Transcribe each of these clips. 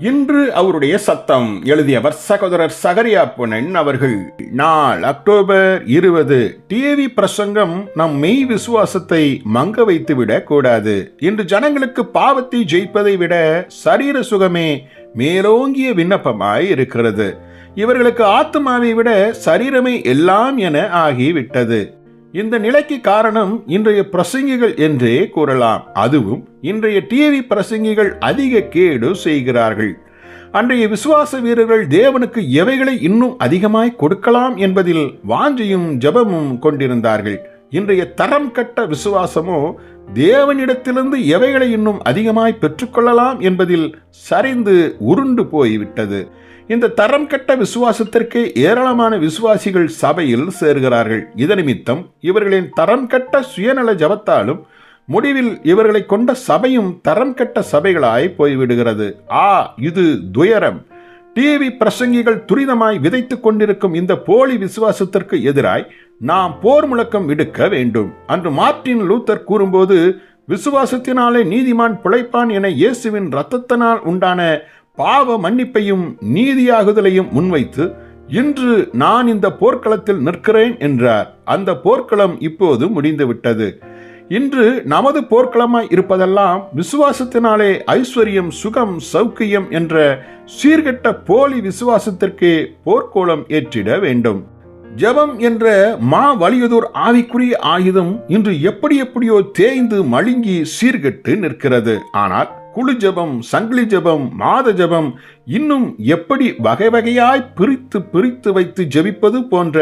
இன்று அவருடைய சத்தம் எழுதியவர் சகோதரர் சகரியா பொன்னன் அவர்கள். நாள் அக்டோபர் இருபது. டிவி பிரசங்கம் நம் மெய் விசுவாசத்தை மங்க வைத்து விடக் கூடாது. இன்று ஜனங்களுக்கு பாவத்தை ஜெயிப்பதை விட சரீர சுகமே மேலோங்கிய விண்ணப்பமாய் இருக்கிறது. இவர்களுக்கு ஆத்மாவை விட சரீரமே எல்லாம் என ஆகிவிட்டது. இந்த நிலைக்கு காரணம் இன்றைய பிரசங்கிகள் என்றே கூறலாம். அதுவும் இன்றைய டிவி பிரசங்கிகள் அதிக கேடு செய்கிறார்கள். அன்றைய விசுவாச வீரர்கள் தேவனுக்கு எவைகளை இன்னும் அதிகமாய் கொடுக்கலாம் என்பதில் வாஞ்சியும் ஜெபமும் கொண்டிருந்தார்கள். இன்றைய தரம் கட்ட விசுவாசமோ தேவனிடத்திலிருந்து எவைகளை இன்னும் அதிகமாய் பெற்றுக்கொள்ளலாம் என்பதில் சரிந்து உருண்டு போய்விட்டது. இந்த தரம் கட்ட விசுவாசத்திற்கு ஏராளமான விசுவாசிகள் சபையில் சேர்கிறார்கள். இதன் நிமித்தம் இவர்களின் தரம் கட்ட சுயநல ஜபத்தாலும் முடிவில் இவர்களை கொண்ட சபையும் தரம் கட்ட சபைகளாய் போய்விடுகிறது. ஆ இது துயரம். டிவி பிரசங்கிகள் துரிதமாய் விதைத்துக் கொண்டிருக்கும் இந்த போலி விசுவாசத்திற்கு எதிராய் நாம் போர் முழக்கம் விடுக்க வேண்டும் அன்று மார்ட்டின் லூத்தர் கூறும்போது விசுவாசத்தினாலே நீதிமான் பிழைப்பான் என இயேசுவின் இரத்தத்தினால் உண்டான பாவ மன்னிப்பையும் நீதியாகுதலையும் முன்வைத்து இன்று நான் இந்த போர்க்களத்தில் நிற்கிறேன் என்றார். அந்த போர்க்களம் இப்போது முடிந்துவிட்டது. இன்று நமது போர்க்களமாய் இருப்பதெல்லாம் விசுவாசத்தினாலே ஐஸ்வர்யம் சுகம் சௌக்கியம் என்ற சீர்கெட்ட போலி விசுவாசத்திற்கே போர்க்கோளம் ஏற்றிட வேண்டும். ஜெபம் என்ற மா வலியுதோர் ஆவிக்குரிய ஆயுதம் இன்று எப்படி எப்படியோ தேய்ந்து மழுங்கி சீர்கெட்டு நிற்கிறது. ஆனால் குழு ஜபம் சங்கிலி ஜபம் மாத ஜெபம் இன்னும் எப்படி வகை வகையாய் பிரித்து பிரித்து வைத்து ஜெபிப்பது போன்ற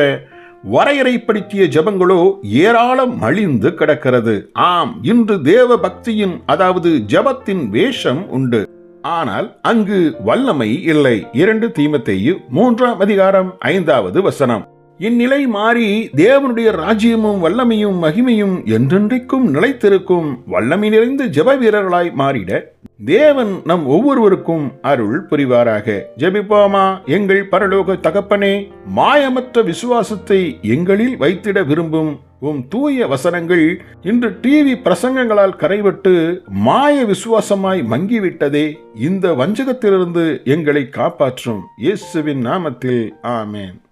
வரையறைப்படுத்திய ஜெபங்களோ ஏராளம் அழிந்து கிடக்கிறது. ஆம் இன்று தேவ பக்தியின் அதாவது ஜெபத்தின் வேஷம் உண்டு. ஆனால் அங்கு வல்லமை இல்லை. இரண்டு தீமத்தையு மூன்றாம் அதிகாரம் ஐந்தாவது வசனம். இந்நிலை மாறி தேவனுடைய ராஜ்யமும் வல்லமையும் மகிமையும் என்றென்றைக்கும் நிலைத்திருக்கும். வல்லமை நிறைந்த ஜெப வீரர்களாய் மாறிட தேவன் நம் ஒவ்வொருவருக்கும் அருள் புரிவாராக. ஜெபிப்போமா? எங்கள் பரலோக தகப்பனே மாயமற்ற விசுவாசத்தை எங்களில் வைத்திட விரும்பும் உம் தூய வசனங்கள் இன்று டிவி பிரசங்கங்களால் கரைவிட்டு மாய விசுவாசமாய் மங்கிவிட்டதே. இந்த வஞ்சகத்திலிருந்து எங்களை காப்பாற்றும். இயேசுவின் நாமத்தில் ஆமேன்.